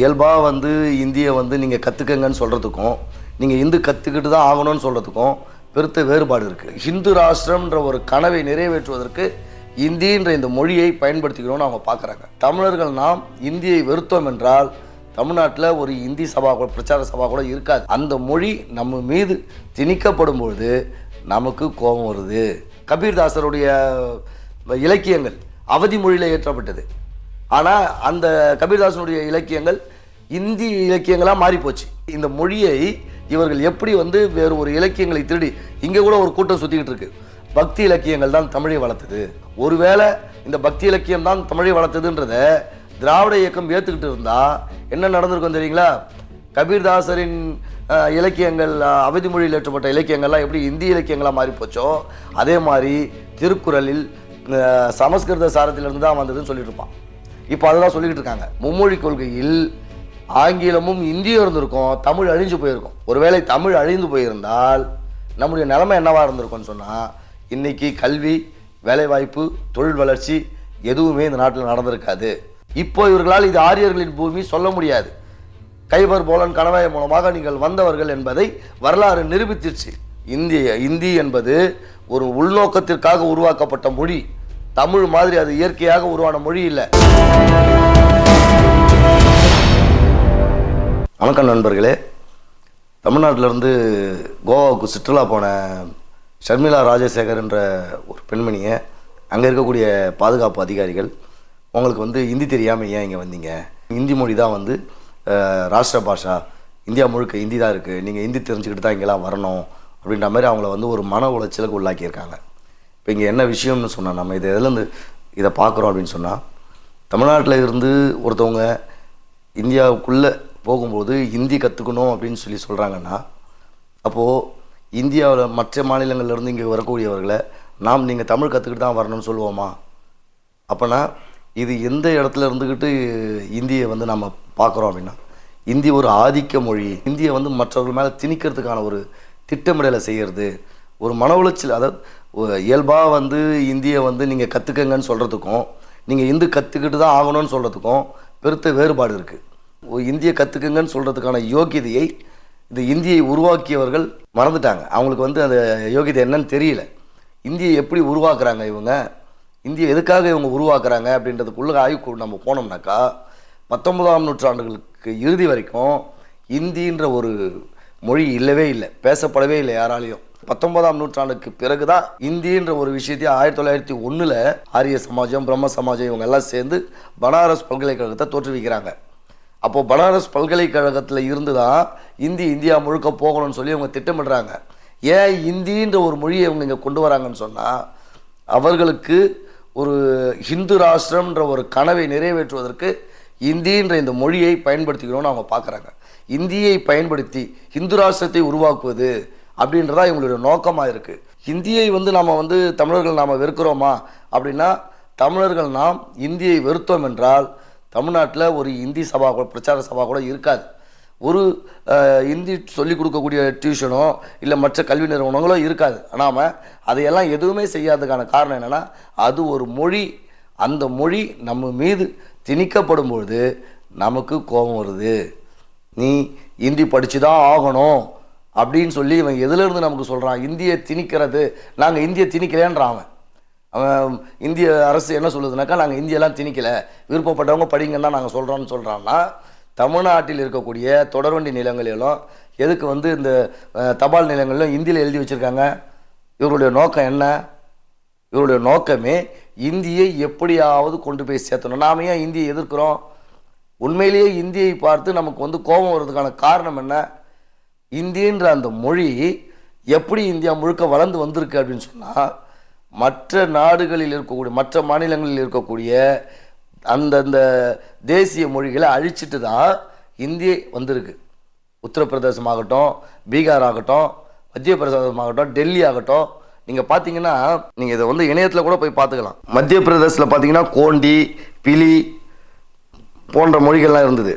இயல்பாக வந்து இந்தியை வந்து நீங்கள் கற்றுக்கங்கன்னு சொல்கிறதுக்கும் நீங்கள் இந்து கற்றுக்கிட்டு தான் ஆகணும்னு சொல்கிறதுக்கும் பெருத்த வேறுபாடு இருக்குது ஹிந்து ராஷ்டிரம்ன்ற ஒரு கனவை நிறைவேற்றுவதற்கு இந்தின்ற இந்த மொழியை பயன்படுத்திக்கணும்னு அவங்க பார்க்குறாங்க தமிழர்கள் நாம் இந்தியை வெறுத்தோம் என்றால் தமிழ்நாட்டில் ஒரு இந்தி சபா கூட பிரச்சார சபா கூட இருக்காது. அந்த மொழி நம்ம மீது திணிக்கப்படும் பொழுது நமக்கு கோபம் வருது. கபீர்தாசருடைய இலக்கியங்கள் அவதி மொழியில் ஏற்றப்பட்டது ஆனால் அந்த கபீர்தாசனுடைய இலக்கியங்கள் இந்தி இலக்கியங்களாக மாறிப்போச்சு. இந்த மொழியை இவர்கள் எப்படி வந்து வேறு ஒரு இலக்கியங்களை திருடி இங்கே கூட ஒரு கூட்டம் சுற்றிக்கிட்டு இருக்கு. பக்தி இலக்கியங்கள் தான் தமிழை வளர்த்தது. ஒருவேளை இந்த பக்தி இலக்கியம் தான் தமிழை வளர்த்ததுன்றத திராவிட இயக்கம் ஏற்றுக்கிட்டு இருந்தால் என்ன நடந்திருக்கும் தெரியுங்களா? கபீர்தாசரின் இலக்கியங்கள் அவதி மொழியில் ஏற்றப்பட்ட இலக்கியங்கள்லாம் எப்படி இந்தி இலக்கியங்களாக மாறி போச்சோ அதே மாதிரி திருக்குறளில் சமஸ்கிருத சாரத்திலிருந்து தான் வந்ததுன்னு சொல்லிட்டு இருப்பான். இப்போ அதெல்லாம் சொல்லிக்கிட்டு இருக்காங்க. மும்மொழி கொள்கையில் ஆங்கிலமும் இந்தியும் இருந்திருக்கும் தமிழ் அழிஞ்சு போயிருக்கும். ஒருவேளை தமிழ் அழிந்து போயிருந்தால் நம்முடைய நிலைமை என்னவாக இருந்திருக்கும்னு சொன்னால் இன்னைக்கு கல்வி வேலைவாய்ப்பு தொழில் வளர்ச்சி எதுவுமே இந்த நாட்டில் நடந்திருக்காது. இப்போ இவர்களால் இது ஆரியர்களின் பூமி சொல்ல முடியாது. கைபர் போலன் கணவாய் மூலமாக நீங்கள் வந்தவர்கள் என்பதை வரலாறு நிரூபித்திருச்சு இந்திய இந்தி என்பது ஒரு உள்நோக்கத்திற்காக உருவாக்கப்பட்ட மொழி. தமிழ் மாதிரி அது இயற்கையாக உருவான மொழி இல்லை. வணக்கம் நண்பர்களே. தமிழ்நாட்டிலேருந்து கோவாவுக்கு சுற்றுலா போன ஷர்மிளா ராஜசேகர் என்ற ஒரு பெண்மணியை அங்கே இருக்கக்கூடிய பாதுகாப்பு அதிகாரிகள் உங்களுக்கு வந்து ஹிந்தி தெரியாமல் ஏன் இங்கே வந்தீங்க? ஹிந்தி மொழி தான் வந்து ராஷ்டிர பாஷா இந்தியா முழுக்க ஹிந்தி தான் இருக்குது நீங்கள் ஹிந்தி தெரிஞ்சுக்கிட்டு தான் இங்கெல்லாம் வரணும் அப்படின்ற மாதிரி அவங்கள வந்து ஒரு மன உளைச்சலுக்கு உள்ளாக்கியிருக்காங்க. இப்போ இங்கே என்ன விஷயம்னு சொன்னால் நம்ம இதை எதுலேருந்து இதை பார்க்குறோம் அப்படின்னு சொன்னால் தமிழ்நாட்டில் இருந்து ஒருத்தவங்க இந்தியாவுக்குள்ளே போகும்போது ஹிந்தி கற்றுக்கணும் அப்படின்னு சொல்லி சொல்கிறாங்கன்னா அப்போது இந்தியாவில் மற்ற மாநிலங்கள்லேருந்து இங்கே வரக்கூடியவர்களை நாம் நீங்கள் தமிழ் கற்றுக்கிட்டு தான் வரணும்னு சொல்லுவோமா? அப்போனா இது எந்த இடத்துல இருந்துக்கிட்டு இந்தியை வந்து நம்ம பார்க்குறோம் அப்படின்னா இந்தி ஒரு ஆதிக்க மொழி இந்தியை வந்து மற்றவர்கள் மேலே திணிக்கிறதுக்கான ஒரு திட்டமிடலை செய்கிறது ஒரு மன உளைச்சல் அதாவது இயல்பாக வந்து இந்தியை வந்து நீங்கள் கற்றுக்கங்கன்னு சொல்கிறதுக்கும் நீங்கள் இந்து கற்றுக்கிட்டு தான் ஆகணும்னு சொல்கிறதுக்கும் பெருத்த வேறுபாடு இருக்குது இந்தியை கற்றுக்குங்கன்னு சொல்கிறதுக்கான யோகியதையை இந்த இந்தியை உருவாக்கியவர்கள் மறந்துட்டாங்க. அவங்களுக்கு வந்து அந்த யோகியதை என்னன்னு தெரியல. இந்தியை எப்படி உருவாக்குறாங்க இவங்க? இந்தியை எதுக்காக இவங்க உருவாக்குறாங்க அப்படின்றதுக்குள்ள ஆய்வு நம்ம போனோம்னாக்கா பத்தொன்பதாம் நூற்றாண்டுகளுக்கு இறுதி வரைக்கும் இந்தின்ற ஒரு மொழி இல்லவே இல்லை. பேசப்படவே இல்லை யாராலையும். பத்தொன்பதாம் நூற்றாண்டுக்கு பிறகுதான் இந்தின்ற ஒரு விஷயத்தை ஆயிரத்தி தொள்ளாயிரத்தி ஒன்றில் ஆரிய சமாஜம் பிரம்ம சமாஜம் இவங்க எல்லாம் சேர்ந்து பனாரஸ் பல்கலைக்கழகத்தை தோற்றுவிக்கிறாங்க. அப்போது பனாரஸ் பல்கலைக்கழகத்தில் இருந்து தான் இந்தி இந்தியா முழுக்க போகணும்னு சொல்லி அவங்க திட்டமிடுறாங்க. ஏன் இந்தின்ற ஒரு மொழியை இவங்க இங்கே கொண்டு வராங்கன்னு சொன்னால் அவர்களுக்கு ஒரு ஹிந்து ராஷ்டிரம்ன்ற ஒரு கனவை நிறைவேற்றுவதற்கு இந்தின்ற இந்த மொழியை பயன்படுத்திக்கணும்னு அவங்க பார்க்குறாங்க இந்தியை பயன்படுத்தி ஹிந்து ராஷ்டிரத்தை உருவாக்குவது அப்படின்றதா இவங்களுடைய நோக்கமாக இருக்குது ஹிந்தியை வந்து நாம் வந்து தமிழர்கள் நாம் வெறுக்கிறோமா? அப்படின்னா தமிழர்கள் நாம் இந்தியை வெறுத்தோம் என்றால் தமிழ்நாட்டில் ஒரு இந்தி சபா கூட பிரச்சார சபா கூட இருக்காது. ஒரு இந்தி சொல்லிக் கொடுக்கக்கூடிய டியூஷனோ இல்லை மற்ற கல்வி நிறுவனங்களோ இருக்காது. நாம் அதையெல்லாம் எதுவுமே செய்யாததுக்கான காரணம் என்னென்னா அது ஒரு மொழி. அந்த மொழி நம்ம மீது திணிக்கப்படும் பொழுது நமக்கு கோபம் வருது. நீ இந்தி படித்து தான் ஆகணும். அப்படின்னு சொல்லி இவன் எதுலேருந்து நமக்கு சொல்கிறான்? இந்தியை திணிக்கிறது. நாங்கள் இந்தியை திணிக்கலேன்றான் அவன். அவன் இந்திய அரசு என்ன சொல்லுதுனாக்கா நாங்கள் இந்தியெல்லாம் திணிக்கலை. விருப்பப்பட்டவங்க படிங்கன்னா நாங்கள் சொல்கிறோம்னு சொல்கிறான்னா தமிழ்நாட்டில் இருக்கக்கூடிய தொடர்வண்டி நிலங்களிலும் எதுக்கு வந்து இந்த தபால் நிலங்களிலும் இந்தியில் எழுதி வச்சுருக்காங்க? இவருடைய நோக்கம் என்ன? இவருடைய நோக்கமே இந்தியை எப்படியாவது கொண்டு போய் சேர்த்தணும். நாம ஏன் இந்தியை எதிர்க்கிறோம்? உண்மையிலேயே இந்தியை பார்த்து நமக்கு வந்து கோபம் வர்றதுக்கான காரணம் என்ன? இந்தின்ற அந்த மொழி எப்படி இந்தியா முழுக்க வளர்ந்து வந்திருக்கு அப்படின்னு சொன்னால் மற்ற நாடுகளில் இருக்கக்கூடிய மற்ற மாநிலங்களில் இருக்கக்கூடிய அந்தந்த தேசிய மொழிகளை அழிச்சிட்டு தான் இந்திய வந்திருக்கு. உத்தரப்பிரதேசமாகட்டும் பீகார் ஆகட்டும் மத்திய பிரதேசம் ஆகட்டும் டெல்லி ஆகட்டும் நீங்கள் பார்த்தீங்கன்னா நீங்கள் இதை வந்து இணையத்தில் கூட போய் பார்த்துக்கலாம் மத்திய பிரதேசத்தில் பார்த்தீங்கன்னா கோண்டி பிலி போன்ற மொழிகள்லாம் இருந்தது.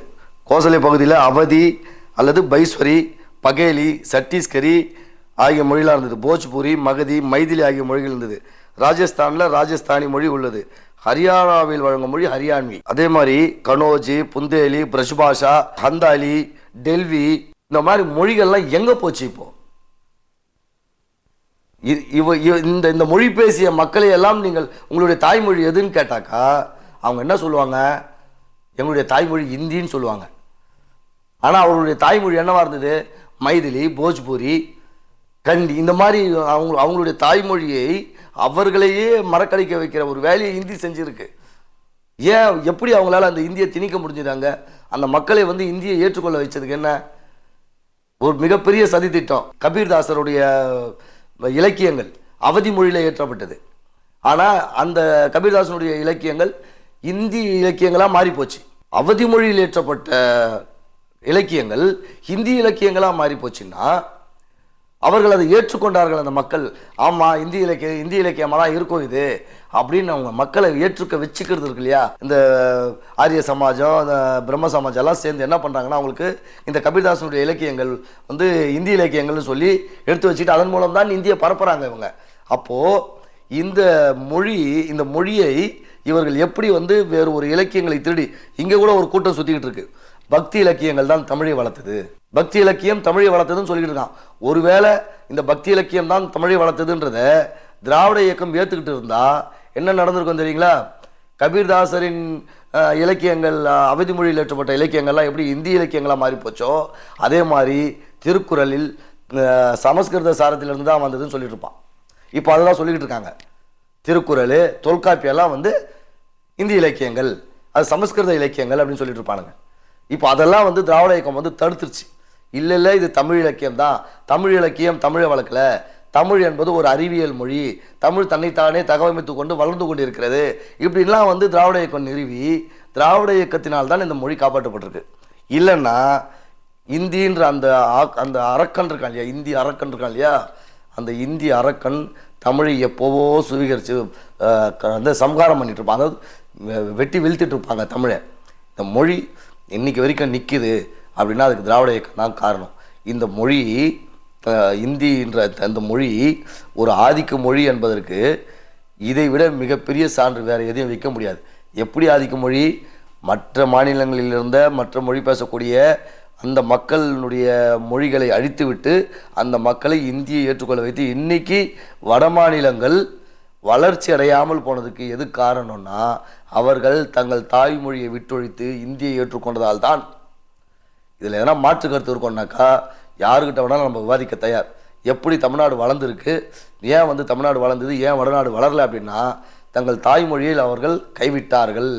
கோசலை பகுதியில் அவதி அல்லது பைஸ்வரி பகேலி சத்தீஸ்கரி ஆகிய மொழிலாம் இருந்தது. போஜ்பூரி மகதி மைதிலி ஆகிய மொழிகள் இருந்தது. ராஜஸ்தானில் ராஜஸ்தானி மொழி உள்ளது. ஹரியானாவில் வழங்கும் மொழி ஹரியான்வி. அதே மாதிரி கனோஜி புந்தேலி பிரஷ்பாஷா ஹந்தாலி டெல்வி இந்த மாதிரி மொழிகள்லாம் எங்கே போச்சு இப்போ? இ- இவ இவ- இந்த இந்த மொழி பேசிய மக்களை எல்லாம் நீங்கள் உங்களுடைய தாய்மொழி எதுன்னு கேட்டாக்கா அவங்க என்ன சொல்லுவாங்க? எங்களுடைய தாய்மொழி இந்தின்னு சொல்லுவாங்க. ஆனால் அவருடைய தாய்மொழி என்னவா இருந்தது? மைதிலி போஜ்பூரி கண்டி இந்த மாதிரி அவங்க அவங்களுடைய தாய்மொழியை அவர்களையே மறக்கடிக்க வைக்கிற ஒரு வேலையை இந்தி செஞ்சுருக்கு. ஏன் எப்படி அவங்களால அந்த இந்தியை திணிக்க முடிஞ்சுதாங்க? அந்த மக்களை வந்து இந்தியை ஏற்றுக்கொள்ள வச்சதுக்கு என்ன? ஒரு மிகப்பெரிய சதித்திட்டம். கபீர்தாசருடைய இலக்கியங்கள் அவதி மொழியில் ஏற்றப்பட்டது ஆனால் அந்த கபீர்தாசனுடைய இலக்கியங்கள் இந்தி இலக்கியங்களாக மாறிப்போச்சு. அவதி மொழியில் ஏற்றப்பட்ட இலக்கியங்கள் ஹிந்தி இலக்கியங்களாக மாறி போச்சுன்னா அவர்கள் அதை ஏற்றுக்கொண்டார்கள் அந்த மக்கள். ஆமாம் இந்தி இலக்கிய இந்தி இலக்கியமாக தான் இருக்கும் இது அப்படின்னு அவங்க மக்களை ஏற்றுக்க வச்சுக்கிறது இருக்கு இல்லையா? இந்த ஆரிய சமாஜம் இந்த பிரம்ம சமாஜம் எல்லாம் சேர்ந்து என்ன பண்ணுறாங்கன்னா அவங்களுக்கு இந்த கபீர்தாசனுடைய இலக்கியங்கள் வந்து இந்தி இலக்கியங்கள்னு சொல்லி எடுத்து வச்சுட்டு அதன் மூலம் தான் இந்தியை பரப்புகிறாங்க இவங்க. அப்போது இந்த மொழி இந்த மொழியை இவர்கள் எப்படி வந்து வேறு ஒரு இலக்கியங்களை திருடி இங்கே கூட ஒரு கூட்டம் சுற்றிக்கிட்டு இருக்குது பக்தி இலக்கியங்கள் தான் தமிழை வளர்த்தது. பக்தி இலக்கியம் தமிழை வளர்த்ததுன்னு சொல்லிட்டு இருக்கான். ஒருவேளை இந்த பக்தி இலக்கியம் தான் தமிழை வளர்த்ததுன்றத திராவிட இயக்கம் ஏற்றுக்கிட்டு இருந்தா என்ன நடந்திருக்கும் தெரியுங்களா? கபீர்தாசரின் இலக்கியங்கள் அஹ், அவதி மொழியில் ஏற்றப்பட்ட இலக்கியங்கள்லாம் எப்படி இந்தி இலக்கியங்களாக மாறி போச்சோ அதே மாதிரி திருக்குறளில் சமஸ்கிருத சாரத்திலிருந்து தான் வந்ததுன்னு சொல்லிட்டு இருப்பான். இப்போ அதெல்லாம் சொல்லிக்கிட்டு இருக்காங்க. திருக்குறள் தொல்காப்பியெல்லாம் வந்து இந்தி இலக்கியங்கள் அது சமஸ்கிருத இலக்கியங்கள் அப்படின்னு சொல்லிட்டு இருப்பானுங்க. இப்போ அதெல்லாம் வந்து திராவிட இயக்கம் வந்து தடுத்துருச்சு. இல்லை இல்லை இது தமிழ் இலக்கியம் தான். தமிழ் இலக்கியம் தமிழை வளர்க்கல. தமிழ் என்பது ஒரு அறிவியல் மொழி. தமிழ் தன்னைத்தானே தகவமைத்து கொண்டு வளர்ந்து கொண்டிருக்கிறது. இப்படிலாம் வந்து திராவிட இயக்கம் நிறுவி திராவிட இயக்கத்தினால் தான் இந்த மொழி காப்பாற்றப்பட்டிருக்கு. இல்லைன்னா இந்தின்ற அந்த அந்த அரக்கன் இருக்கான் இல்லையா? இந்தி அரக்கன் இருக்கான் இல்லையா? அந்த இந்தி அரக்கன் தமிழை எப்போவோ சுவீகரித்து வந்து சம்ஹாரம் பண்ணிட்டு இருப்பான். அதாவது வெ- வெட்டி வீழ்த்திட்டு இருப்பாங்க தமிழை. இந்த மொழி இன்றைக்கி வரைக்கும் நிற்கிது அப்படின்னா அதுக்கு திராவிட இயக்கம் தான் காரணம். இந்த மொழி இந்தின்ற அந்த மொழி ஒரு ஆதிக்க மொழி என்பதற்கு இதை விட மிகப்பெரிய சான்று வேறு எதையும் வைக்க முடியாது. எப்படி ஆதிக்க மொழி? மற்ற மாநிலங்களில் இருந்த மற்ற மொழி பேசக்கூடிய அந்த மக்களினுடைய மொழிகளை அழித்துவிட்டு அந்த மக்களை இந்தியை ஏற்றுக்கொள்ள வைத்து இன்னைக்கு வட மாநிலங்கள் வளர்ச்சி அடையாமல் போனதுக்கு எது காரணம்னா அவர்கள் தங்கள் தாய்மொழியை விட்டொழித்து இந்தியை ஏற்றுக்கொண்டதால் தான் இதில் எதனா மாற்று கருத்து இருக்கோம்னாக்கா யாருக்கிட்ட வேணாலும் நம்ம விவாதிக்க தயார். எப்படி தமிழ்நாடு வளர்ந்துருக்கு ஏன் வந்து தமிழ்நாடு வளர்ந்தது ஏன் வடநாடு வளரல அப்படின்னா தங்கள் தாய்மொழியில் அவர்கள் கைவிட்டார்கள்.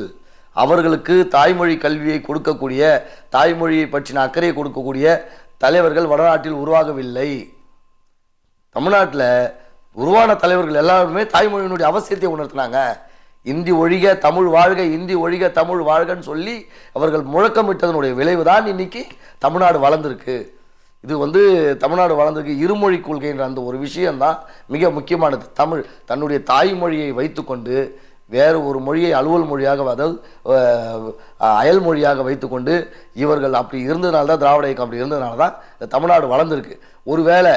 அவர்களுக்கு தாய்மொழி கல்வியை கொடுக்கக்கூடிய தாய்மொழியை பற்றின அக்கறையை கொடுக்கக்கூடிய தலைவர்கள் வடநாட்டில் உருவாகவில்லை. தமிழ்நாட்டில் உருவான தலைவர்கள் எல்லாருமே தாய்மொழியினுடைய அவசியத்தை உணர்த்தினாங்க. இந்தி ஒழிக தமிழ் வாழ்க இந்தி ஒழிக தமிழ் வாழ்கன்னு சொல்லி அவர்கள் முழக்கமிட்டதனுடைய விளைவு தான் இன்னைக்கு தமிழ்நாடு வளர்ந்துருக்கு. இது வந்து தமிழ்நாடு வளர்ந்துருக்கு இருமொழி கொள்கைன்ற அந்த ஒரு விஷயம்தான் மிக முக்கியமானது. தமிழ் தன்னுடைய தாய்மொழியை வைத்துக்கொண்டு வேறு ஒரு மொழியை அலுவல் மொழியாக அதாவது அயல் மொழியாக வைத்துக்கொண்டு இவர்கள் அப்படி இருந்ததுனால தான் திராவிட இயக்கம் அப்படி இருந்ததுனால தான் இந்த தமிழ்நாடு வளர்ந்துருக்கு. ஒருவேளை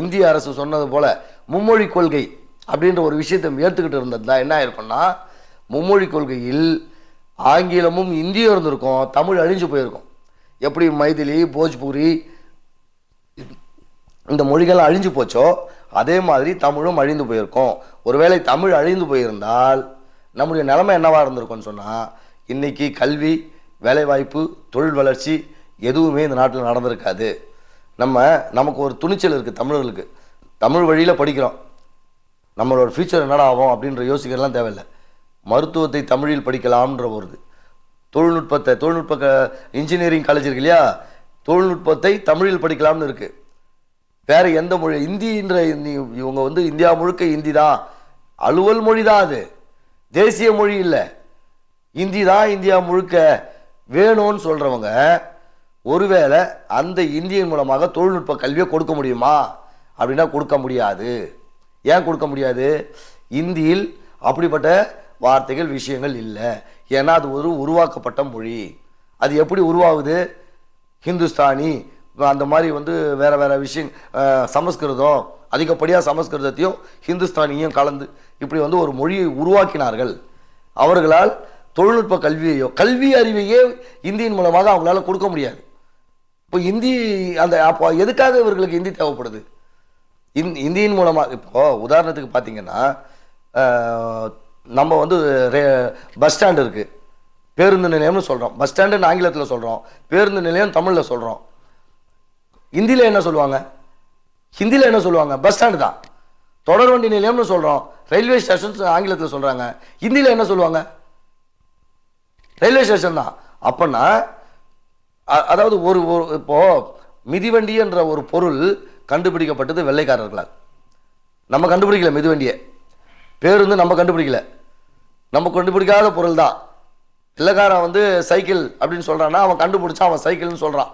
இந்திய அரசு சொன்னது போல் மும்மொழி கொள்கை அப்படின்ற ஒரு விஷயத்தை ஏற்றுக்கிட்டு இருந்ததுனா என்ன ஆயிருக்கும்னா மும்மொழி கொள்கையில் ஆங்கிலமும் இந்தியும் இருந்திருக்கும் தமிழ் அழிஞ்சு போயிருக்கும். எப்படி மைதிலி போஜ்பூரி இந்த மொழிகள் அழிஞ்சு போச்சோ அதே மாதிரி தமிழும் அழிந்து போயிருக்கும். ஒருவேளை தமிழ் அழிந்து போயிருந்தால் நம்முடைய நிலைமை என்னவாக இருந்திருக்கும்னு சொன்னால் இன்றைக்கி கல்வி வேலைவாய்ப்பு தொழில் வளர்ச்சி எதுவுமே இந்த நாட்டில் நடந்திருக்காது. நம்ம நமக்கு ஒரு துணிச்சல் இருக்குது தமிழர்களுக்கு. தமிழ் வழியில் படிக்கிறோம். நம்மளோட ஃபியூச்சர் என்னடா ஆகும் அப்படின்ற யோசிக்கிறதுலாம் தேவையில்லை. மருத்துவத்தை தமிழில் படிக்கலாம்ன்ற ஒரு இது தொழில்நுட்பத்தை தொழில்நுட்ப க இன்ஜினியரிங் காலேஜ் இருக்கு இல்லையா? தொழில்நுட்பத்தை தமிழில் படிக்கலாம்னு இருக்குது வேற எந்த மொழி இந்தின்ற இவங்க வந்து இந்தியா முழுக்க இந்தி தான். அலுவல் மொழி தான் அது. தேசிய மொழி இல்லை. இந்தி தான் இந்தியா முழுக்க வேணும்னு சொல்கிறவங்க ஒருவேளை அந்த இந்தியன் மூலமாக தொழில்நுட்ப கல்வியை கொடுக்க முடியுமா? அப்படின்னா கொடுக்க முடியாது. ஏன் கொடுக்க முடியாது? இந்தியில் அப்படிப்பட்ட வார்த்தைகள் விஷயங்கள் இல்லை. ஏன்னா அது ஒரு உருவாக்கப்பட்ட மொழி. அது எப்படி உருவாகுது? ஹிந்துஸ்தானி அந்த மாதிரி வந்து வேறு வேறு விஷயம் சமஸ்கிருதம் அதிகப்படியாக சமஸ்கிருதத்தையும் ஹிந்துஸ்தானியும் கலந்து இப்படி வந்து ஒரு மொழியை உருவாக்கினார்கள். அவர்களால் தொழில்நுட்ப கல்வியையோ கல்வி அறிவையே இந்தியின் மூலமாக அவங்களால கொடுக்க முடியாது. இப்போ இந்தி அந்த அப்போ எதுக்காக இவர்களுக்கு இந்தி தேவைப்படுது? இந் இந்தியின் மூலமாக இப்போ உதாரணத்துக்கு பார்த்தீங்கன்னா நம்ம வந்து ரே- பஸ் ஸ்டாண்ட் இருக்குது பேருந்து நிலையம்னு சொல்கிறோம் பஸ் ஸ்டாண்டுன்னு ஆங்கிலத்தில் சொல்கிறோம் பேருந்து நிலையம் தமிழில் சொல்கிறோம் ஹிந்தியில் என்ன சொல்லுவாங்க? ஹிந்தியில் என்ன சொல்லுவாங்க? பஸ் ஸ்டாண்டு தான். தொடர்வண்டி நிலையம்னு சொல்கிறோம் ரயில்வே ஸ்டேஷன் ஆங்கிலத்தில் சொல்கிறாங்க ஹிந்தியில் என்ன சொல்லுவாங்க? ரயில்வே ஸ்டேஷன் தான். அப்போன்னா அதாவது ஒரு இப்போது மிதிவண்டி என்ற ஒரு பொருள் கண்டுபிடிக்கப்பட்டது வெள்ளைக்காரர்களால். நம்ம கண்டுபிடிக்கல மிதிவண்டியை. பேருந்து நம்ம கண்டுபிடிக்கல. நம்ம கண்டுபிடிக்காத பொருள் தான் வெள்ளைக்காரன் வந்து சைக்கிள் அப்படின்னு சொல்கிறான்னா அவன் கண்டுபிடிச்சா அவன் சைக்கிள்னு சொல்கிறான்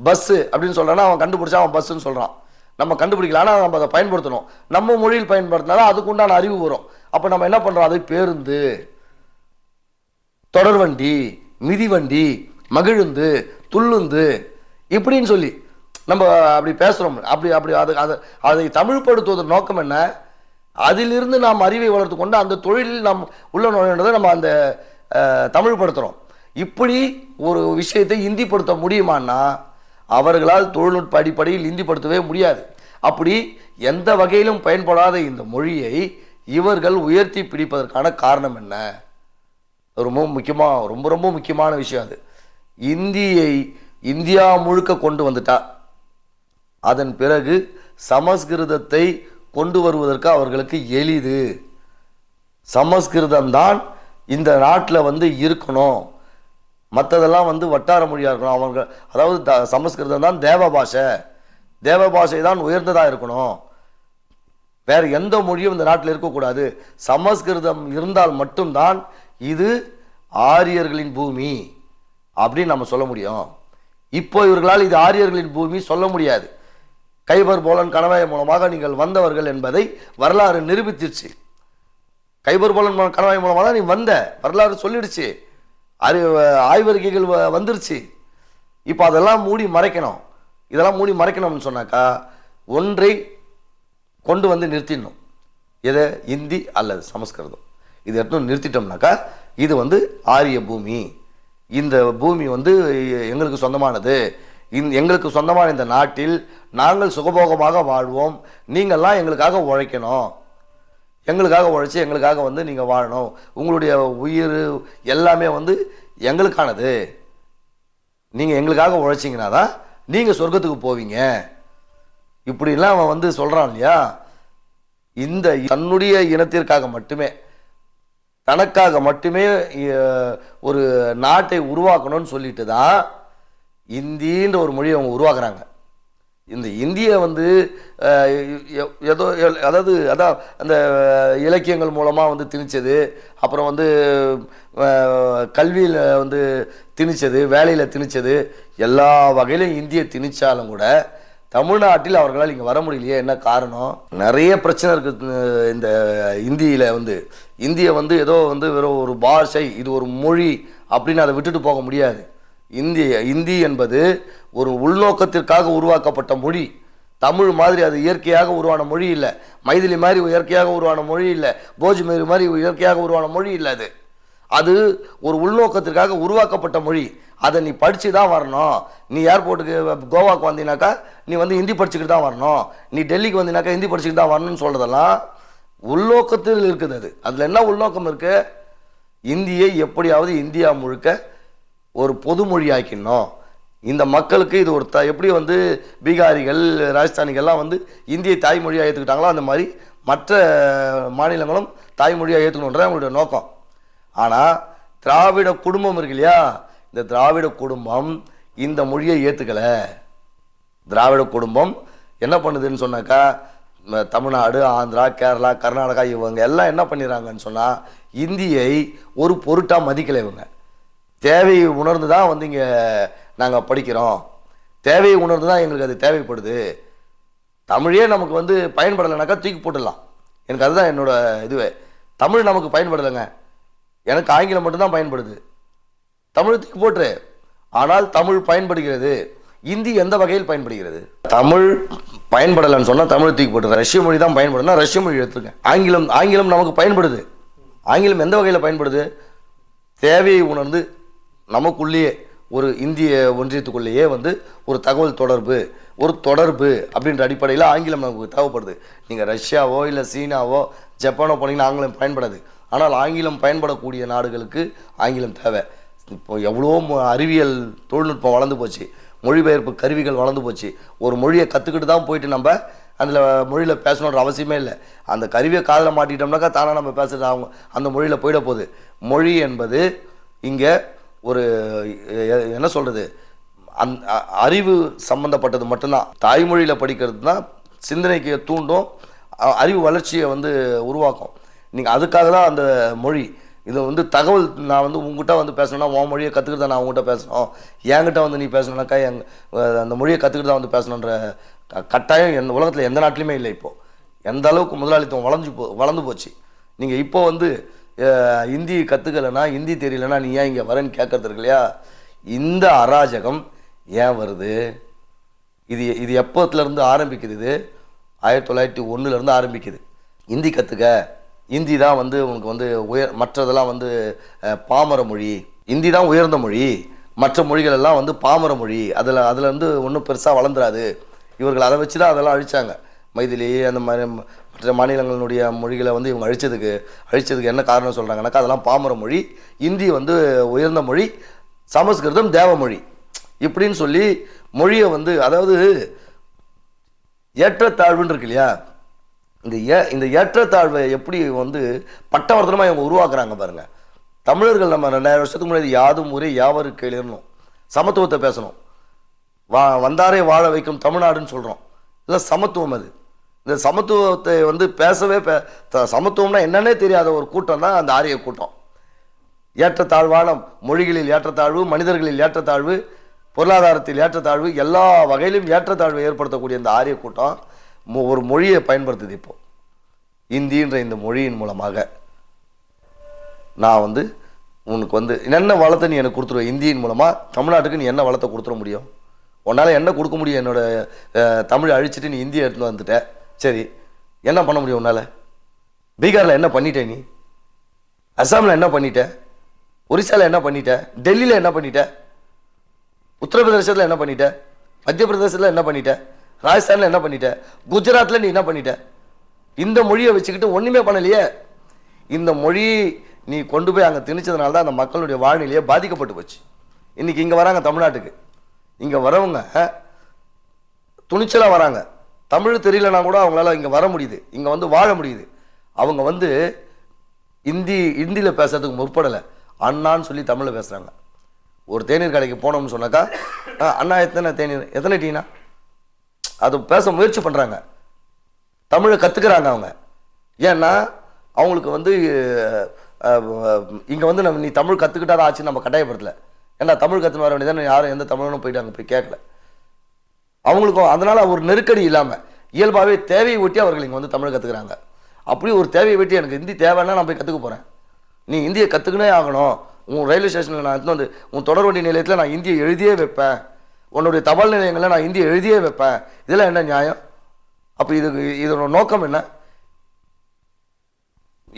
பஸ்ஸு அப்படின்னு சொல்கிறான்னா அவன் கண்டுபிடிச்சா அவன் பஸ்ஸுன்னு சொல்கிறான் நம்ம கண்டுபிடிக்கல ஆனால் நம்ம அதை பயன்படுத்தணும். நம்ம மொழியில் பயன்படுத்தினாலும் அதுக்கு உண்டான அறிவு வரும். அப்போ நம்ம என்ன பண்ணுறோம் அது பேருந்து தொடர்வண்டி மிதிவண்டி மகிழுந்து துள்ளுந்து இப்படின்னு சொல்லி நம்ம அப்படி பேசுகிறோம் அப்படி அப்படி அது அதை அதை தமிழ்படுத்துவதன் நோக்கம் என்ன? அதிலிருந்து நாம் அறிவை வளர்த்து கொண்டு அந்த தொழிலில் நாம் உள்ள நுழைந்ததை நம்ம அந்த தமிழ்படுத்துகிறோம் இப்படி ஒரு விஷயத்தை இந்திப்படுத்த முடியுமான்னா அவர்களால் தொழில்நுட்ப அடிப்படையில் இந்திப்படுத்தவே முடியாது. அப்படி எந்த வகையிலும் பயன்படாத இந்த மொழியை இவர்கள் உயர்த்தி பிடிப்பதற்கான காரணம் என்ன? ரொம்ப முக்கியமாக ரொம்ப ரொம்ப முக்கியமான விஷயம் அது. இந்தியை இந்தியா முழுக்க கொண்டு வந்துட்டா. அதன் பிறகு சமஸ்கிருதத்தை கொண்டு வருவதற்கு அவர்களுக்கு எளிது. சமஸ்கிருதம் தான் இந்த நாட்டில் வந்து இருக்கணும். மற்றதெல்லாம் வந்து வட்டார மொழியாக இருக்கணும். அவங்க அதாவது த- சமஸ்கிருதம் தான் தேவ பாஷை தேவ பாஷை தான் உயர்ந்ததாக இருக்கணும். வேறு எந்த மொழியும் இந்த நாட்டில் இருக்கக்கூடாது. சமஸ்கிருதம் இருந்தால் மட்டும்தான் இது ஆரியர்களின் பூமி. அப்படின்னு நம்ம சொல்ல முடியும். இப்போ இவர்களால் இது ஆரியர்களின் பூமி சொல்ல முடியாது. கைபர் போலன் கணவாய் மூலமாக நீங்கள் வந்தவர்கள் என்பதை வரலாறு நிரூபித்திருச்சு கைபர் போலன் மூலம் கணவாய் மூலமாக தான் நீ வந்த வரலாறு சொல்லிடுச்சு. அறி ஆய்வறிக்கைகள் வ- வந்துருச்சு. இப்போ அதெல்லாம் மூடி மறைக்கணும். இதெல்லாம் மூடி மறைக்கணும்னு சொன்னாக்கா ஒன்றை கொண்டு வந்து நிறுத்திடணும். எதை? இந்தி அல்லது சமஸ்கிருதம். இது எடுத்து நிறுத்திட்டோம்னாக்கா இது வந்து ஆரிய பூமி. இந்த பூமி வந்து எங்களுக்கு சொந்தமானது. இந்த எங்களுக்கு சொந்தமான இந்த நாட்டில் நாங்கள் சுகபோகமாக வாழ்வோம். நீங்கள்லாம் எங்களுக்காக உழைக்கணும். எங்களுக்காக உழைச்சி எங்களுக்காக வந்து நீங்கள் வாழணும். உங்களுடைய உயிர் எல்லாமே வந்து எங்களுக்கானது. நீங்கள் எங்களுக்காக உழைச்சிங்கன்னா தான் நீங்கள் சொர்க்கத்துக்கு போவீங்க. இப்படிலாம் அவன் வந்து சொல்கிறான் இல்லையா? இந்த தன்னுடைய இனத்திற்காக மட்டுமே. தனக்காக மட்டுமே ஒரு நாட்டை உருவாக்கணும்னு சொல்லிட்டு தான் இந்தின்ற ஒரு மொழியை அவங்க உருவாக்குறாங்க. இந்த இந்தியை வந்து எ- ஏதோ எல்- அதாவது அதான் அந்த இலக்கியங்கள் மூலமாக வந்து திணிச்சது அப்புறம் வந்து கல்வியில் வந்து திணிச்சது வேலையில் திணிச்சது எல்லா வகையிலும் இந்தியை திணிச்சாலும் கூட தமிழ்நாட்டில் அவர்களால் இங்கே வர முடியலையே என்ன காரணம்? நிறைய பிரச்சனை இருக்குது இந்த இந்தியில் வந்து. இந்திய வந்து ஏதோ வந்து வெறும் ஒரு பாஷை இது ஒரு மொழி அப்படின்னு அதை விட்டுட்டு போக முடியாது. இந்திய இந்தி என்பது ஒரு உள்நோக்கத்திற்காக உருவாக்கப்பட்ட மொழி. தமிழ் மாதிரி அது இயற்கையாக உருவான மொழி இல்லை. மைதிலி மாதிரி இயற்கையாக உருவான மொழி இல்லை. போஜ்மேரி மாதிரி இயற்கையாக உருவான மொழி இல்லை அது. அது ஒரு உள்நோக்கத்திற்காக உருவாக்கப்பட்ட மொழி. அதை நீ படித்து தான் வரணும். நீ ஏர்போர்ட்டுக்கு கோவாக்கு வந்தீனாக்கா நீ வந்து ஹிந்தி படிச்சுக்கிட்டு தான் வரணும். நீ டெல்லிக்கு வந்தீனாக்கா ஹிந்தி படிச்சுக்கிட்டு தான் வரணும்னு சொல்கிறதெல்லாம் உள்நோக்கத்தில் இருக்குது அது. அதில் என்ன உள்நோக்கம் இருக்குது இந்தியை எப்படியாவது இந்தியா முழுக்க ஒரு பொது ஆக்கிடணும் இந்த மக்களுக்கு இது ஒரு த எப்படி வந்து பீகாரிகள் ராஜஸ்தானிகள்லாம் வந்து இந்தியை தாய்மொழியாக ஏற்றுக்கிட்டாங்களோ அந்த மாதிரி மற்ற மாநிலங்களும் தாய்மொழியாக ஏற்றுக்கணுன்றது அவங்களுடைய நோக்கம். ஆனால் திராவிட குடும்பம் இருக்கு இல்லையா? இந்த திராவிட குடும்பம் இந்த மொழியை ஏற்றுக்கலை திராவிட குடும்பம் என்ன பண்ணுதுன்னு சொன்னாக்கா தமிழ்நாடு ஆந்திரா கேரளா கர்நாடகா இவங்க எல்லாம் என்ன பண்ணிடுறாங்கன்னு சொன்னால் இந்தியை ஒரு பொருட்டாக மதிக்கலை இவங்க. தேவையை உணர்ந்து தான் வந்து இங்கே நாங்கள் படிக்கிறோம். தேவையை உணர்ந்து தான் எங்களுக்கு அது தேவைப்படுது. தமிழே நமக்கு வந்து பயன்படலைனாக்கா தூக்கி போட்டுடலாம். எனக்கு அதுதான் என்னோட இதுவே. தமிழ் நமக்கு பயன்படலைங்க. எனக்கு ஆங்கிலம் மட்டும்தான் பயன்படுது. தமிழ் தூக்கி போட்டுரு. ஆனால் தமிழ் பயன்படுகிறது. இந்தி எந்த வகையில் பயன்படுகிறது? தமிழ் பயன்படலைன்னு சொன்னால் தமிழ் தூக்கி போட்டு ரஷ்ய மொழி தான் பயன்படுதுன்னா ரஷ்ய மொழி எடுத்துருக்கேன் ஆங்கிலம் ஆங்கிலம் நமக்கு பயன்படுது. ஆங்கிலம் எந்த வகையில் பயன்படுது? தேவையை உணர்ந்து நமக்குள்ளேயே ஒரு இந்திய ஒன்றியத்துக்குள்ளேயே வந்து ஒரு தகவல் தொடர்பு ஒரு தொடர்பு அப்படின்ற அடிப்படையில் ஆங்கிலம் நமக்கு தேவைப்படுது. நீங்கள் ரஷ்யாவோ இல்லை சீனாவோ ஜப்பானோ போனீங்கன்னா ஆங்கிலம் பயன்படாது. ஆனால் ஆங்கிலம் பயன்படக்கூடிய நாடுகளுக்கு ஆங்கிலம் தேவை. இப்போ எவ்வளோ அறிவியல் தொழில்நுட்பம் வளர்ந்து போச்சு. மொழிபெயர்ப்பு கருவிகள் வளர்ந்து போச்சு. ஒரு மொழியை கற்றுக்கிட்டு தான் போயிட்டு நம்ம அதில் மொழியில் பேசணுன்ற அவசியமே இல்லை. அந்த கருவியை காதில் மாட்டிக்கிட்டோம்னாக்கா தானாக நம்ம பேசுறது அவங்க அந்த மொழியில் போயிட போகுது. மொழி என்பது இங்கே ஒரு என்ன சொல்கிறது அந் அ- அறிவு சம்மந்தப்பட்டது மட்டும்தான். தாய்மொழியில் படிக்கிறது தான் சிந்தனைக்கு தூண்டும் அறிவு வளர்ச்சியை வந்து உருவாக்கும். நீங்கள் அதுக்காக தான் அந்த மொழி. இது வந்து தகவல் நான் வந்து உங்ககிட்ட வந்து பேசணும்னா உன் மொழியை கற்றுக்கிட்டு தான் நான் உங்ககிட்ட பேசணும். என்கிட்ட வந்து நீ பேசணும்னாக்கா எங் அந்த மொழியை கற்றுக்கிட்டு தான் வந்து பேசணுன்ற கட்டாயம் எந்த உலகத்தில் எந்த நாட்டிலையுமே இல்லை இப்போது எந்த அளவுக்கு முதலாளித்துவம் வளர்ந்து போ வளர்ந்து போச்சு. நீங்கள் இப்போ வந்து ஹிந்தி கற்றுக்கலைன்னா ஹிந்தி தெரியலனா நீ ஏன் இங்கே வரேன்னு கேட்கறது இருக்கு இல்லையா? இந்த அராஜகம் ஏன் வருது? இது இது எப்போத்துலேருந்து ஆரம்பிக்குது இது? ஆயிரத்தி தொள்ளாயிரத்தி ஒன்றுலேருந்து ஆரம்பிக்குது. ஹிந்தி கற்றுக்க இந்தி தான் வந்து உனக்கு வந்து உயர் மற்றதெல்லாம் வந்து பாமர மொழி. இந்தி தான் உயர்ந்த மொழி. மற்ற மொழிகள் எல்லாம் வந்து பாமர மொழி. அதில் அதில் வந்து ஒன்றும் பெருசாக வளர்ந்துராது. இவர்கள் அதை வச்சு தான் அதெல்லாம் அழிச்சாங்க. மைதிலி அந்த மாதிரி மற்ற மாநிலங்களுடைய மொழிகளை வந்து இவங்க அழிச்சதுக்கு அழிச்சதுக்கு என்ன காரணம் சொல்கிறாங்கனாக்கா அதெல்லாம் பாமர மொழி. இந்தி வந்து உயர்ந்த மொழி. சமஸ்கிருதம் தேவமொழி இப்படின்னு சொல்லி மொழியை வந்து அதாவது ஏற்றத்தாழ்வுன்னு இருக்கு இல்லையா? இந்த ஏ இந்த ஏற்றத்தாழ்வை எப்படி வந்து பட்டவர்த்தனமாக இவங்க உருவாக்குறாங்க பாருங்கள் தமிழர்கள் நம்ம ரெண்டாயிரம் வருஷத்துக்கு முன்னாடி யாதும் ஊரே யாவரு கேளிரணும் சமத்துவத்தை பேசணும். வா வந்தாரே வாழ வைக்கும் தமிழ்நாடுன்னு சொல்கிறோம் இல்லை சமத்துவம் அது. இந்த சமத்துவத்தை வந்து பேசவே பே த- சமத்துவம்னா என்னன்னே தெரியாத ஒரு கூட்டம் தான் அந்த ஆரிய கூட்டம். ஏற்றத்தாழ்வான மொழிகளில் ஏற்றத்தாழ்வு மனிதர்களில் ஏற்றத்தாழ்வு பொருளாதாரத்தில் ஏற்றத்தாழ்வு எல்லா வகையிலும் ஏற்றத்தாழ்வை ஏற்படுத்தக்கூடிய இந்த ஆரிய கூட்டம். ஒரு மொழியை பயன்படுத்துது இப்போ. இந்தின்ற இந்த மொழியின் மூலமாக நான் வந்து உனக்கு வந்து என்ன வளத்தை நீ எனக்கு கொடுத்துருவ? இந்தியின் மூலமாக தமிழ்நாட்டுக்கு நீ என்ன வளத்தை கொடுத்துட முடியும்? உன்னால் என்ன கொடுக்க முடியும்? என்னோட தமிழை அழிச்சிட்டு நீ இந்தியை எடுத்துகிட்டு வந்துட்ட. சரி என்ன பண்ண முடியும் உன்னால்? பீகாரில் என்ன பண்ணிட்ட நீ? அஸ்ஸாமில் என்ன பண்ணிட்ட? ஒரிசாவில் என்ன பண்ணிட்ட? டெல்லியில் என்ன பண்ணிட்ட? உத்தரப்பிரதேசத்தில் என்ன பண்ணிட்ட? மத்திய பிரதேசத்தில் என்ன பண்ணிட்ட? ராஜஸ்தானில் என்ன பண்ணிட்ட? குஜராத்தில் நீ என்ன பண்ணிட்ட? இந்த மொழியை வச்சுக்கிட்டு ஒன்றுமே பண்ணலையே. இந்த மொழி நீ கொண்டு போய் அங்கே திணிச்சதுனால தான் அந்த மக்களுடைய வாழ்நிலையே பாதிக்கப்பட்டு போச்சு. இன்றைக்கி இங்கே வராங்க தமிழ்நாட்டுக்கு. இங்கே வரவங்க துணிச்சலாக வராங்க. தமிழ் தெரியலனா கூட அவங்களால இங்கே வர முடியுது. இங்கே வந்து வாழ முடியுது. அவங்க வந்து இந்தி ஹிந்தியில் பேசுறதுக்கு முற்படலை. அண்ணான்னு சொல்லி தமிழில் பேசுகிறாங்க ஒரு தேநீர் கடைக்கு போனோம்னு சொன்னாக்கா "ஆ, அண்ணா எத்தனை தேநீர்? எத்தனை டீனா? அது பேச முயற்சி பண்ணுறாங்க தமிழை கற்றுக்குறாங்க அவங்க. ஏன்னா அவங்களுக்கு வந்து இங்கே வந்து நம்ம நீ தமிழ் கற்றுக்கிட்டா தான் ஆச்சு நம்ம கட்டாயப்படுத்தலை. ஏன்னா தமிழ் கற்றுன்னு வர வேண்டியதானே யாரும் எந்த தமிழனும் போயிட்டு அங்கே போய் கேட்கல அவங்களுக்கும் அதனால் ஒரு நெருக்கடி இல்லாமல் இயல்பாகவே தேவையை ஒட்டி அவர்கள் இங்கே வந்து தமிழ் கற்றுக்குறாங்க அப்படி ஒரு தேவையை ஒட்டி எனக்கு ஹிந்தி தேவைன்னா நான் போய் கற்றுக்க போகிறேன் நீ இந்தியை கற்றுக்கினே ஆகணும். உன் ரயில்வே ஸ்டேஷனில் நான் எடுத்துன்னு வந்து உன் தொடர் வண்டி நிலையத்தில் நான் இந்தியை எழுதியே வைப்பேன். உன்னுடைய தபால் நிலையங்களில் நான் இந்தியை எழுதியே வைப்பேன். இதெல்லாம் என்ன நியாயம்? அப்போ இதுக்கு இதனோட நோக்கம் என்ன?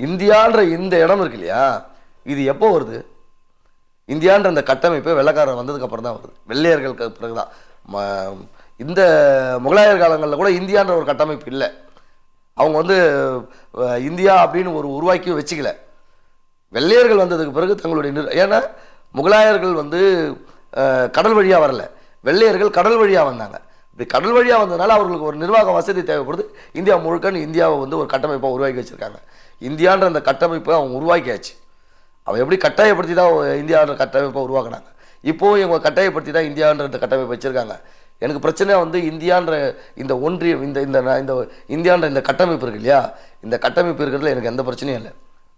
இந்தியான்ற இந்த இடம் இருக்கு இல்லையா? இது எப்போ வருது? இந்தியான்ற அந்த கட்டமைப்பு வெள்ளக்காரன் வந்ததுக்கப்புறம் தான் வருது. வெள்ளையர்களுக்கு பிறகு தான் இந்த முகலாயர் காலங்களில் கூட இந்தியான்ற ஒரு கட்டமைப்பு இல்லை. அவங்க வந்து இந்தியா அப்படின்னு ஒரு உருவாக்கி வச்சுக்கல. வெள்ளையர்கள் வந்ததுக்கு பிறகு தங்களுடைய நிர் ஏன்னா முகலாயர்கள் வந்து கடல் வழியாக வரலை. வெள்ளையர்கள் கடல் வழியாக வந்தாங்க. இப்படி கடல் வழியாக வந்ததுனால அவர்களுக்கு ஒரு நிர்வாக வசதி தேவைப்படுது. இந்தியா முழுக்கன்னு இந்தியாவை வந்து ஒரு கட்டமைப்பாக உருவாக்கி வச்சுருக்காங்க. இந்தியான்ற அந்த கட்டமைப்பை அவங்க உருவாக்கியாச்சு. அவன் எப்படி கட்டாயப்படுத்தி தான் இந்தியான்ற கட்டமைப்பை உருவாக்குனாங்க. இப்போவும் இவங்க கட்டாயப்படுத்தி தான் இந்தியான்ற இந்த கட்டமைப்பை வச்சுருக்காங்க. எனக்கு பிரச்சனை வந்து இந்தியான்ற இந்த ஒன்றியம் இந்த இந்த இந்த இந்தியான்ற இந்த கட்டமைப்பு இருக்கு இல்லையா? இந்த கட்டமைப்பு இருக்கிறதுல எனக்கு எந்த பிரச்சனையும் இல்லை.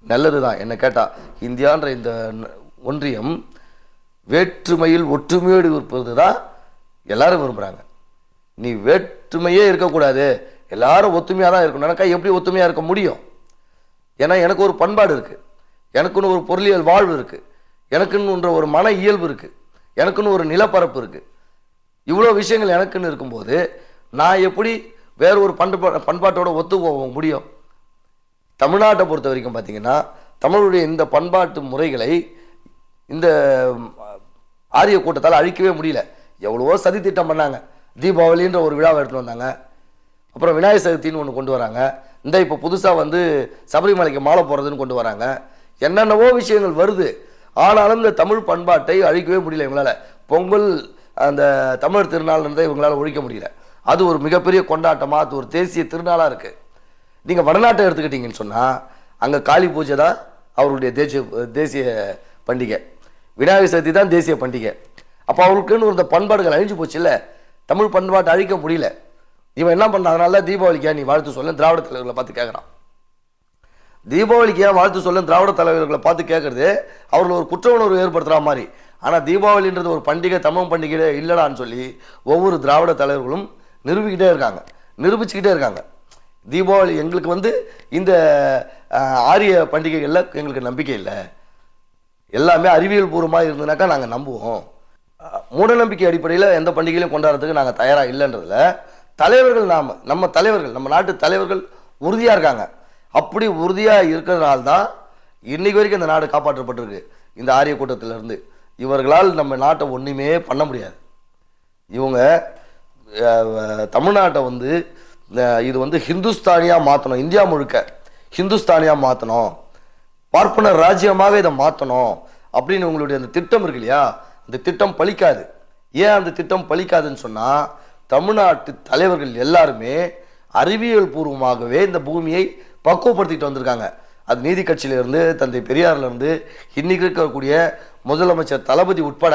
நல்லது தான் என்னை கேட்டால் இந்தியான்ற இந்த ஒன்றியம் வேற்றுமையில் ஒற்றுமையோடு இருப்பது தான் எல்லாரும் விரும்புகிறாங்க நீ வேற்றுமையே இருக்கக்கூடாது. எல்லாரும் ஒத்துமையாக தான் இருக்கணும். எனக்கா எப்படி ஒத்துமையாக இருக்க முடியும்? ஏன்னா எனக்கு ஒரு பண்பாடு இருக்குது எனக்குன்னு ஒரு பொருளியல் வாழ்வு இருக்குது எனக்குன்னு ஒரு மன இயல்பு இருக்குது எனக்குன்னு ஒரு நிலப்பரப்பு இருக்குது இவ்வளோ விஷயங்கள் எனக்குன்னு இருக்கும்போது நான் எப்படி வேறு ஒரு பண்பா பண்பாட்டோட ஒத்து போக முடியும்? தமிழ்நாட்டை பொறுத்த வரைக்கும் பார்த்திங்கன்னா தமிழுடைய இந்த பண்பாட்டு முறைகளை இந்த ஆரிய கூட்டத்தால் அழிக்கவே முடியல. எவ்வளவோ சதி திட்டம் பண்ணாங்க. தீபாவளின்ற ஒரு விழாவை எடுத்துகிட்டு வந்தாங்க. அப்புறம் விநாயகர் சதுர்த்தின்னு ஒன்று கொண்டு வராங்க. இந்த இப்போ புதுசாக வந்து சபரிமலைக்கு மாலை போகிறதுன்னு கொண்டு வராங்க. என்னென்னவோ விஷயங்கள் வருது. ஆனாலும் இந்த தமிழ் பண்பாட்டை அழிக்கவே முடியல இவங்களால். பொங்கல் அந்த தமிழர் திருநாள் இவங்களால் ஒழிக்க முடியல. அது ஒரு மிகப்பெரிய கொண்டாட்டமாக அது ஒரு தேசிய திருநாளாக இருக்குது நீங்கள் வடநாட்டை எடுத்துக்கிட்டீங்கன்னு சொன்னால் அங்கே காளி பூஜை தான் அவருடைய தேசிய தேசிய பண்டிகை. விநாயகர் சதுர்த்தி தான் தேசிய பண்டிகை. அப்போ அவருக்குன்னு இந்த பண்பாடுகள் அழிஞ்சு போச்சுல்ல? தமிழ் பண்பாட்டை அழிக்க முடியல. இவன் என்ன பண்ணாங்கனால தீபாவளிக்கா நீ வாழ்த்து சொல்ல திராவிட தலைவர்களை பார்த்து கேட்குறான் தீபாவளிக்கு ஏன் வாழ்த்து சொல்ல திராவிட தலைவர்களை பார்த்து கேட்குறது அவர்கள் ஒரு குற்ற உணர்வு ஏற்படுத்துகிற மாதிரி. ஆனால் தீபாவளின்றது ஒரு பண்டிகை தமிழ் பண்டிகை இல்லைடான்னு சொல்லி ஒவ்வொரு திராவிட தலைவர்களும் நிரூபிக்கிட்டே இருக்காங்க. நிரூபிச்சுக்கிட்டே இருக்காங்க. தீபாவளி எங்களுக்கு வந்து இந்த ஆரிய பண்டிகைகளில் எங்களுக்கு நம்பிக்கை இல்லை. எல்லாமே அறிவியல் பூர்வமாக இருந்ததுனாக்கா நாங்கள் நம்புவோம். மூடநம்பிக்கை அடிப்படையில் எந்த பண்டிகையிலும் கொண்டாடுறதுக்கு நாங்கள் தயாராக இல்லைன்றதில் தலைவர்கள் நாம் நம்ம தலைவர்கள் நம்ம நாட்டு தலைவர்கள் உறுதியாக இருக்காங்க. அப்படி உறுதியாக இருக்கிறதுனால தான் இன்றைக்கு வரைக்கும் இந்த நாடு காப்பாற்றப்பட்டிருக்கு இந்த ஆரிய கூட்டத்திலேருந்து. இவர்களால் நம்ம நாட்டை ஒன்றுமே பண்ண முடியாது. இவங்க தமிழ்நாட்டை வந்து இது வந்து ஹிந்துஸ்தானியாக மாற்றணும் இந்தியா முழுக்க ஹிந்துஸ்தானியாக மாற்றணும் பார்ப்பனர் ராஜ்யமாக இதை மாற்றணும் அப்படின்னு உங்களுடைய அந்த திட்டம் இருக்கு இல்லையா? அந்த திட்டம் பலிக்காது. ஏன் அந்த திட்டம் பலிக்காதுன்னு சொன்னால் தமிழ்நாட்டு தலைவர்கள் எல்லாருமே அறிவியல் பூர்வமாகவே இந்த பூமியை பக்குவப்படுத்திட்டு வந்திருக்காங்க. அது நீதி கட்சியிலேருந்து தந்தை பெரியார்லேருந்து இன்னைக்கு இருக்கக்கூடிய முதலமைச்சர் தளபதி உட்பட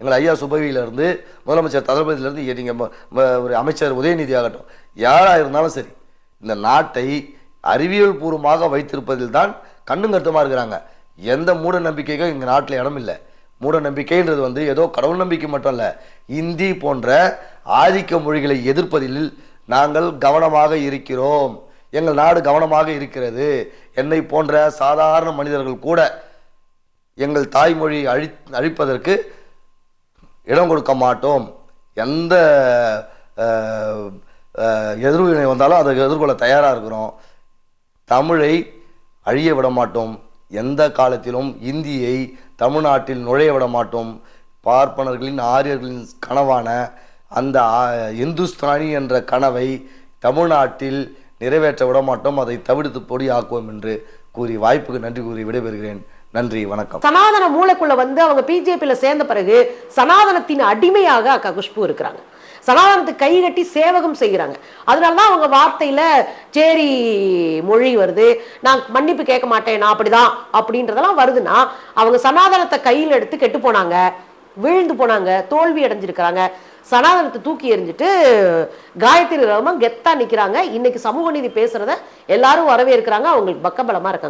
எங்கள் ஐயா சுபவியிலேருந்து முதலமைச்சர் தளபதியிலேருந்து நீங்கள் ஒரு அமைச்சர் உதயநிதி ஆகட்டும் யாராக இருந்தாலும் சரி இந்த நாட்டை அறிவியல் பூர்வமாக வைத்திருப்பதில் தான் கண்ணும் கருத்துமாக இருக்கிறாங்க. எந்த மூட நம்பிக்கைக்கும் எங்கள் நாட்டில் இடம் இல்லை. மூட நம்பிக்கைன்றது வந்து ஏதோ கடவுள் நம்பிக்கை மட்டும் இல்லை இந்தி போன்ற ஆதிக்க மொழிகளை எதிர்ப்பதில் நாங்கள் கவனமாக இருக்கிறோம். எங்கள் நாடு கவனமாக இருக்கிறது. என்னை போன்ற சாதாரண மனிதர்கள் கூட எங்கள் தாய்மொழி அழி அழிப்பதற்கு இடம் கொடுக்க மாட்டோம். எந்த எதிர்வினை வந்தாலும் அதை எதிர்கொள்ள தயாராக இருக்கிறோம். தமிழை அழிய விட மாட்டோம் எந்த காலத்திலும் இந்தியை தமிழ்நாட்டில் நுழைய விட மாட்டோம் பார்ப்பனர்களின் ஆரியர்களின் கனவான அந்த இந்துஸ்தானி என்ற கனவை தமிழ்நாட்டில் நிறைவேற்ற விட மாட்டோம் அதை தவிர்த்து பொடியாக்குவோம் என்று கூறி வாய்ப்புக்கு நன்றி கூறி விடைபெறுகிறேன். நன்றி வணக்கம். சனாதன மூளைக்குள்ள வந்து அவங்க பிஜேபியில் சேர்ந்த பிறகு சனாதனத்தின் அடிமையாக அக்கா குஷ்பு இருக்கிறாங்க. சனாதனத்துக்கு கை கட்டி சேவகம் செய்கிறாங்க. அதனாலதான் அவங்க வார்த்தையில சேரி மொழி வருது. நான் மன்னிப்பு கேட்க மாட்டேன். நான் அப்படிதான். அப்படின்றதெல்லாம் வருதுன்னா அவங்க சனாதனத்தை கையில் எடுத்து கெட்டு போனாங்க. விழுந்து போனாங்க. தோல்வி அடைஞ்சிருக்கிறாங்க. சனாதனத்தை தூக்கி எறிஞ்சிட்டு காயத்ரி ரமன் கெத்தா நிக்கிறாங்க. இன்னைக்கு சமூக நீதி பேசுறத எல்லாரும் வரவேற்கிறாங்க. அவங்களுக்கு பக்கபலமா இருக்காங்க.